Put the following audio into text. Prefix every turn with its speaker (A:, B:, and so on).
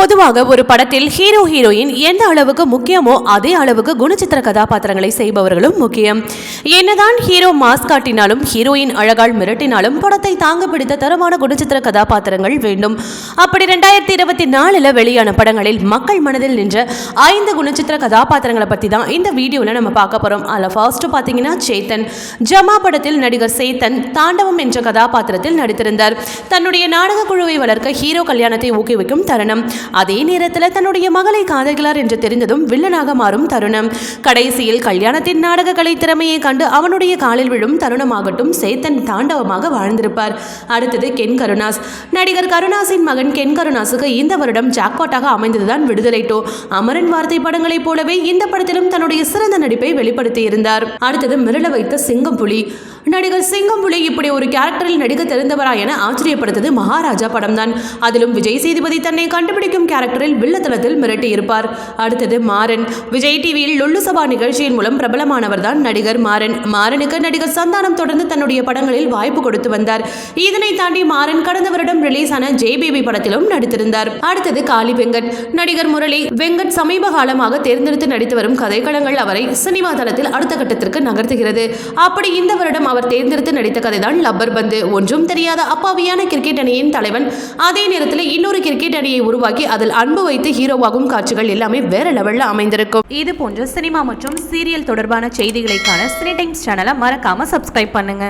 A: பொதுவாக ஒரு படத்தில் ஹீரோ ஹீரோயின் எந்த அளவுக்கு முக்கியமோ அதே அளவுக்கு குணச்சித்திர கதாபாத்திரங்களை செய்பவர்களும் முக்கியம். என்னதான் ஹீரோ மாஸ் காட்டினாலும் ஹீரோயின் அழகால் மிரட்டினாலும் படத்தை தாங்க பிடித்த தரமான குணச்சித்திர கதாபாத்திரங்கள் வேண்டும். அப்படி ரெண்டாயிரத்தி இருபத்தி நாலில் வெளியான படங்களில் மக்கள் மனதில் நின்ற ஐந்து குணச்சித்திர கதாபாத்திரங்களை பற்றி தான் இந்த வீடியோவில் நம்ம பார்க்க போகிறோம் அதில் ஃபர்ஸ்ட் பார்த்தீங்கன்னா சேத்தன். ஜமா படத்தில் நடிகர் சேத்தன் தாண்டவம் என்ற கதாபாத்திரத்தில் நடித்திருந்தார். தன்னுடைய நாடக குழுவை வளர்க்க ஹீரோ கல்யாணத்தை ஊக்குவிக்கும் தருணம். அதே நேரத்தில் தன்னுடைய மகளை காதல்கிறார் என்று தெரிந்ததும் வில்லனாக மாறும் தருணம். கடைசியில் கல்யாணத்தின் நாடக கலை திறமையை கண்டு அவனுடைய காலில் விழும் தருணமாகட்டும் சேத்தன் தாண்டவமாக வாழ்ந்திருப்பார். அடுத்தது கென் கருணாஸ். நடிகர் கருணாஸின் மகன் கென் கருணாஸுக்கு இந்த வருடம் ஜாக்பாட்டாக அமைந்ததுதான் விடுதலை டோ. அமரன் வார்த்தை படங்களைப் போலவே இந்த படத்திலும் தன்னுடைய சிறந்த நடிப்பை வெளிப்படுத்தியிருந்தார். அடுத்தது மிரள வைத்த சிங்கம் புலி நடிகர் சிங்கம் புலி இப்படி ஒரு கேரக்டரில் நடிக்க தெரிந்தவரா என ஆச்சரியப்படுத்தது மகாராஜா படம்தான். அதிலும் விஜய் சேதுபதி தன்னை கண்டுபிடிக்கும் கேரக்டரில் வில்லத்தனத்தில் மிரட்டியிருப்பார் அடுத்தது மாறன். விஜய் டிவியில் லுல்லு சபா நிகழ்ச்சியின் மூலம் பிரபலமானவர் தான் நடிகர் மாறன். மாறனுக்கு நடிகர் சந்தானம் தொடர்ந்து தன்னுடைய படங்களில் வாய்ப்பு கொடுத்து வந்தார். இதனை தாண்டி மாறன் கடந்த வருடம் ரிலீஸ் ஆன ஜெய் பேபி படத்திலும் நடித்திருந்தார். அடுத்தது காளி வெங்கட். நடிகர் முரளி வெங்கட் சமீப காலமாக தேர்ந்தெடுத்து நடித்து வரும் கதைக்களங்கள் அவரை சினிமா தளத்தில் அடுத்த கட்டத்திற்கு நகர்த்துகிறது. அப்படி இந்த வருடம் அவர் தேர்ந்தெடுத்து நடித்த கதைதான் லப்பர் பந்து. ஒன்றும் தெரியாத அப்பாவியான கிரிக்கெட் அணியின் தலைவன். அதே நேரத்தில் இன்னொரு கிரிக்கெட் அணியை உருவாக்கி அதில் அன்பு வைத்து ஹீரோவாகும் காட்சிகள் எல்லாமே வேற லெவல்ல அமைந்திருக்கும். இது போன்ற சினிமா மற்றும் சீரியல் தொடர்பான செய்திகளைக்கான சினி டைம்ஸ் சேனலை மறக்காம சப்ஸ்கிரைப் பண்ணுங்க.